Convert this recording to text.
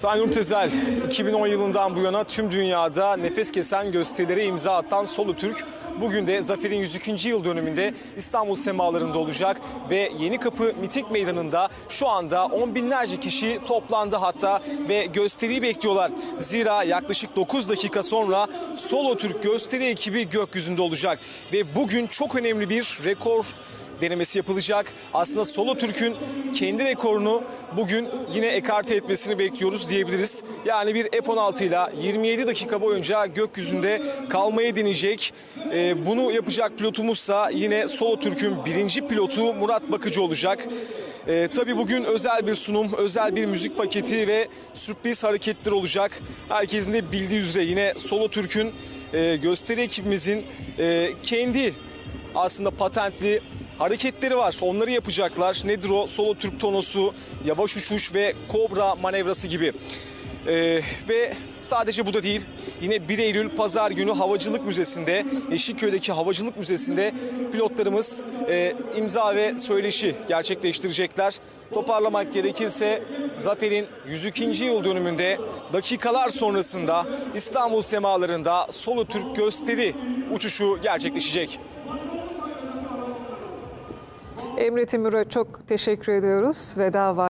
Sayın Nurtezel, 2010 yılından bu yana tüm dünyada nefes kesen gösterilere imza atan Solo Türk bugün de Zafer'in 102. yıl dönümünde İstanbul semalarında olacak ve Yeni Kapı Miting Meydanı'nda şu anda on binlerce kişi toplandı hatta ve gösteriyi bekliyorlar. Zira yaklaşık 9 dakika sonra Solo Türk gösteri ekibi gökyüzünde olacak ve bugün çok önemli bir rekor denemesi yapılacak. Aslında Solo Türk'ün kendi rekorunu bugün yine ekarte etmesini bekliyoruz diyebiliriz. Yani bir F-16 ile 27 dakika boyunca gökyüzünde kalmayı deneyecek. Ee, bunu yapacak pilotumuzsa yine Solo Türk'ün birinci pilotu Murat Bakıcı olacak. Ee, tabii bugün özel bir sunum, özel bir müzik paketi ve sürpriz hareketler olacak. Herkesin de bildiği üzere yine Solo Türk'ün e, gösteri ekibimizin e, kendi aslında patentli hareketleri var. Onları yapacaklar. Nedir o? Solo Türk tonosu, yavaş uçuş ve kobra manevrası gibi. Ee, ve sadece bu da değil. Yine 1 Eylül Pazar günü Havacılık Müzesi'nde, Yeşilköy'deki Havacılık Müzesi'nde pilotlarımız e, imza ve söyleşi gerçekleştirecekler. Toparlamak gerekirse Zafer'in 102. yıl dönümünde dakikalar sonrasında İstanbul semalarında Solo Türk gösteri uçuşu gerçekleşecek. Emre Timur'a çok teşekkür ediyoruz. Veda var.